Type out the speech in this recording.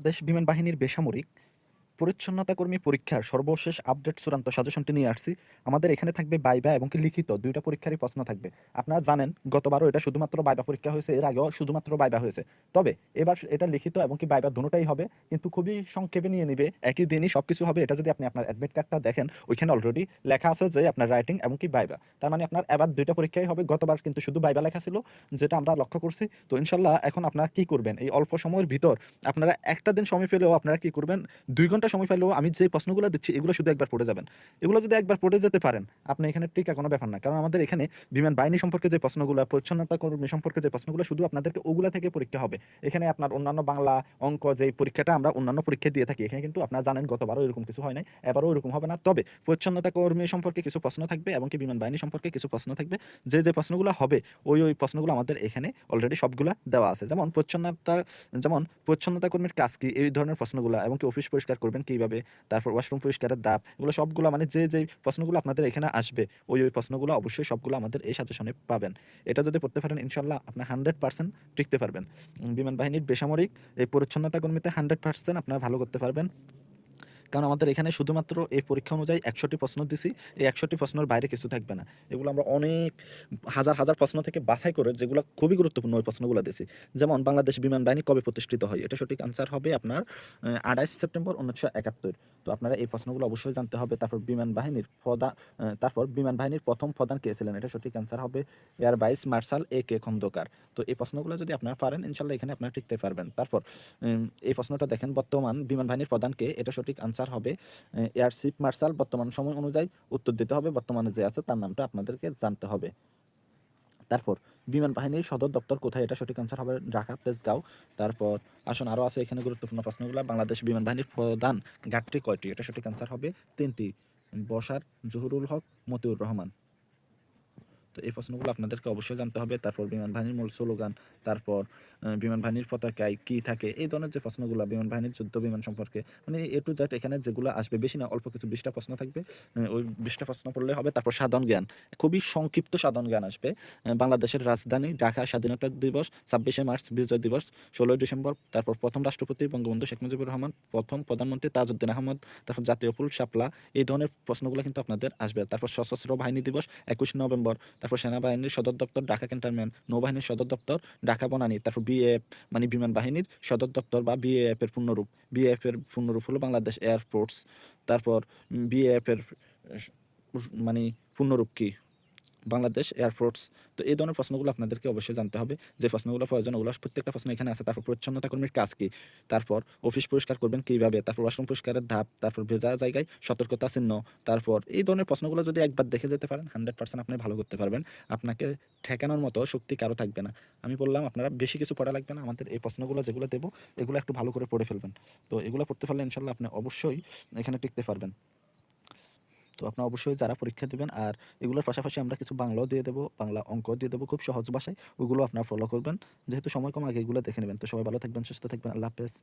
বাংলাদেশ বিমান বাহিনীর বেসামরিক পরিচ্ছন্নতা কর্মী পরীক্ষার সর্বশেষ আপডেট চূড়ান্ত সাজেশনটি নিয়ে আসছি। আমাদের এখানে থাকবে বাইবা এবং কি লিখিত, দুইটা পরীক্ষারই প্রশ্ন থাকবে। আপনারা জানেন, গতবারও এটা শুধুমাত্র বাইবা পরীক্ষা হয়েছে, এর আগেও শুধুমাত্র বাইবা হয়েছে। তবে এবার এটা লিখিত এবং কি বাইবা দুটোটাই হবে, কিন্তু খুবই সংক্ষেপে নিয়ে নিবে, একই দিনই সব কিছু হবে। এটা যদি আপনি আপনার অ্যাডমিট কার্ডটা দেখেন, ওইখানে অলরেডি লেখা আছে যে আপনার রাইটিং এবং কি বাইবা তার মানে আপনার এবার দুইটা পরীক্ষাই হবে, গতবার কিন্তু শুধু বাইবা লেখা ছিল, যেটা আমরা লক্ষ্য করছি। তো ইনশাল্লাহ এখন আপনারা কি করবেন? এই অল্প সময়ের ভিতর আপনারা একটা দিন সময় পেলেও আপনারা কি করবেন? দুই ঘণ্টা সময় পেলেও আমি যে প্রশ্নগুলো দিচ্ছি, এগুলো শুধু একবার পড়ে যাবেন। এগুলো যদি একবার পড়ে যেতে পারেন, আপনি এখানে টিকা কোনো ব্যাপার না। কারণ আমাদের এখানে বিমান বাহিনী সম্পর্কে যে প্রশ্নগুলো, পরিচ্ছন্নতা কর্মী সম্পর্কে যে প্রশ্নগুলো, শুধু আপনাদেরকে ওগুলা থেকে পরীক্ষা হবে। এখানে আপনার অন্যান্য বাংলা অঙ্ক যে পরীক্ষাটা, আমরা অন্যান্য পরীক্ষা দিয়ে থাকি। এখানে কিন্তু আপনারা জানেন, গতবারও এরকম কিছু হয় নাই, এবারও এরকম হবে না। তবে পরিচ্ছন্নতা কর্মী সম্পর্কে কিছু প্রশ্ন থাকবে এবং কি বিমান বাহিনী সম্পর্কে কিছু প্রশ্ন থাকবে। যে যে প্রশ্নগুলো হবে, ওই ওই প্রশ্নগুলো আমাদের এখানে অলরেডি সবগুলা দেওয়া আছে। যেমন পরিচ্ছন্নতা যেমন পরিচ্ছন্নতা কর্মীর কাজ কি? এই ধরনের প্রশ্নগুলো এবং কি অফিস পরিষ্কার করবেন কীভাবে। তারপর ওয়াশরুম পরিষ্কারের দাপ, এগুলো সবগুলো মানে যে যে প্রশ্নগুলো আপনাদের এখানে আসবে, ওই ওই প্রশ্নগুলো অবশ্যই সবগুলো আমাদের এই সাজেশনে পাবেন। এটা যদি পড়তে পারেন ইনশাল্লাহ আপনার হান্ড্রেড পার্সেন্ট টিকতে পারবেন। বিমান বাহিনীর বেসামরিক এই পরিচ্ছন্নতা কর্মীতে হান্ড্রেড পার্সেন্ট আপনারা ভালো করতে পারবেন। কারণ আমাদের এখানে শুধুমাত্র এই পরীক্ষা অনুযায়ী একশোটি প্রশ্ন দিছি। এই একশোটি প্রশ্নের বাইরে কিছু থাকবে না। এগুলো আমরা অনেক হাজার হাজার প্রশ্ন থেকে বাছাই করে যেগুলো খুবই গুরুত্বপূর্ণ ওই প্রশ্নগুলো দিছি। যেমন বাংলাদেশ বিমান বাহিনী কবে প্রতিষ্ঠিত হয়? এটা সঠিক আনসার হবে আপনার আঠাইশ সেপ্টেম্বর উনিশশো একাত্তর। তো আপনারা এই প্রশ্নগুলো অবশ্যই জানতে হবে। তারপর বিমান বাহিনীর প্রধান তারপর বিমান বাহিনীর প্রথম প্রধান কে ছিলেন? এটা সঠিক আনসার হবে air vice marshal A K Khandakar. তো এই প্রশ্নগুলো যদি আপনারা পারেন, ইনশাল্লাহ এখানে আপনারা টিকতে পারবেন। তারপর এই প্রশ্নটা দেখেন বর্তমান বিমান বাহিনীর প্রধানকে এটা সঠিক আনসার হবে। এয়ার চিফ মার্শাল বর্তমান সময় অনুযায়ী উত্তর দিতে হবে। বর্তমানে যে আছে তার নামটা আপনাদেরকে জানতে হবে। তারপর, বিমান বাহিনীর সদর দপ্তর কোথায়? এটা সঠিক আনসার হবে ঢাকা, তেজগাঁও। তারপর, আসুন আরও আছে এখানে গুরুত্বপূর্ণ প্রশ্নগুলো। বাংলাদেশ বিমান বাহিনীর প্রধান ঘাটটি কয়টি? এটা সঠিক আনসার হবে তিনটি। বসার জহুরুল হক, মতিউর রহমান। তো এই প্রশ্নগুলো আপনাদেরকে অবশ্যই জানতে হবে। তারপর বিমান বাহিনীর মূল স্লোগান, তারপর বিমান বাহিনীর পতাকায় কী থাকে, এই ধরনের যে প্রশ্নগুলো, বিমান বাহিনীর যুদ্ধ বিমান সম্পর্কে মানে এ টু জেড এখানে যেগুলো আসবে, বেশি না, অল্প কিছু বিশটা প্রশ্ন থাকবে। ওই বিশটা প্রশ্ন পড়লে হবে। তারপর সাধারণ জ্ঞান, খুবই সংক্ষিপ্ত সাধারণ জ্ঞান আসবে। বাংলাদেশের রাজধানী ঢাকা স্বাধীনতা দিবস, ছাব্বিশে মার্চ, বিজয় দিবস, ষোলোই ডিসেম্বর। তারপর প্রথম রাষ্ট্রপতি বঙ্গবন্ধু শেখ মুজিবুর রহমান, প্রথম প্রধানমন্ত্রী তাজউদ্দিন আহমদ, তারপর জাতীয় ফুল শাপলা, এই ধরনের প্রশ্নগুলো কিন্তু আপনাদের আসবে। তারপর সশস্ত্র বাহিনী দিবস, একুশ নভেম্বর। তারপর সেনাবাহিনীর সদর দপ্তর ঢাকা ক্যান্টনমেন্ট, নৌবাহিনীর সদর দপ্তর ঢাকা বনানী, তারপর বিএএফ মানে বিমান বাহিনীর সদর দপ্তর বা বিএএফ এর পূর্ণরূপ। বিএএফ এর পূর্ণরূপ হলো বাংলাদেশ এয়ারফোর্স তারপর বিএএফ এর মানে পূর্ণরূপ কি? বাংলাদেশ এয়ারফোর্স তো এই ধরনের প্রশ্নগুলো আপনাদেরকে অবশ্যই জানতে হবে। যে প্রশ্নগুলো প্রয়োজন ওগুলো প্রত্যেকটা প্রশ্ন এখানে আছে। তারপর পরিচ্ছন্নতা কর্মীর কাজ কী? তারপর অফিস পরিষ্কার করবেন কীভাবে? তারপর ওয়াশরুম পরিষ্কারের ধাপ, তারপর ভেজা জায়গায় সতর্কতা চিহ্ন, তারপর এই ধরনের প্রশ্নগুলো যদি একবার দেখে যেতে পারেন হান্ড্রেড পার্সেন্ট আপনি ভালো করতে পারবেন। আপনাকে ঠেকানোর মতো শক্তি কারও থাকবে না। আমি বললাম, আপনারা বেশি কিছু পড়া লাগবে না। আমাদের এই প্রশ্নগুলো যেগুলো দেবো, এগুলো একটু ভালো করে পড়ে ফেলবেন। তো এগুলো পড়তে পারলে ইনশাল্লাহ আপনি অবশ্যই এখানে টিকতে পারবেন। তো আপনারা অবশ্যই যারা পরীক্ষা দেবেন, আর এগুলোর পাশাপাশি আমরা কিছু বাংলাও দিয়ে দেবো, বাংলা অঙ্ক দিয়ে দেবো, খুব সহজ ভাষায়। ওগুলো আপনারা ফলো করবেন। যেহেতু সময় কম, আগে এগুলো দেখে নেবেন। তো সবাই ভালো থাকবেন, সুস্থ থাকবেন। আল্লাহ হাফেজ।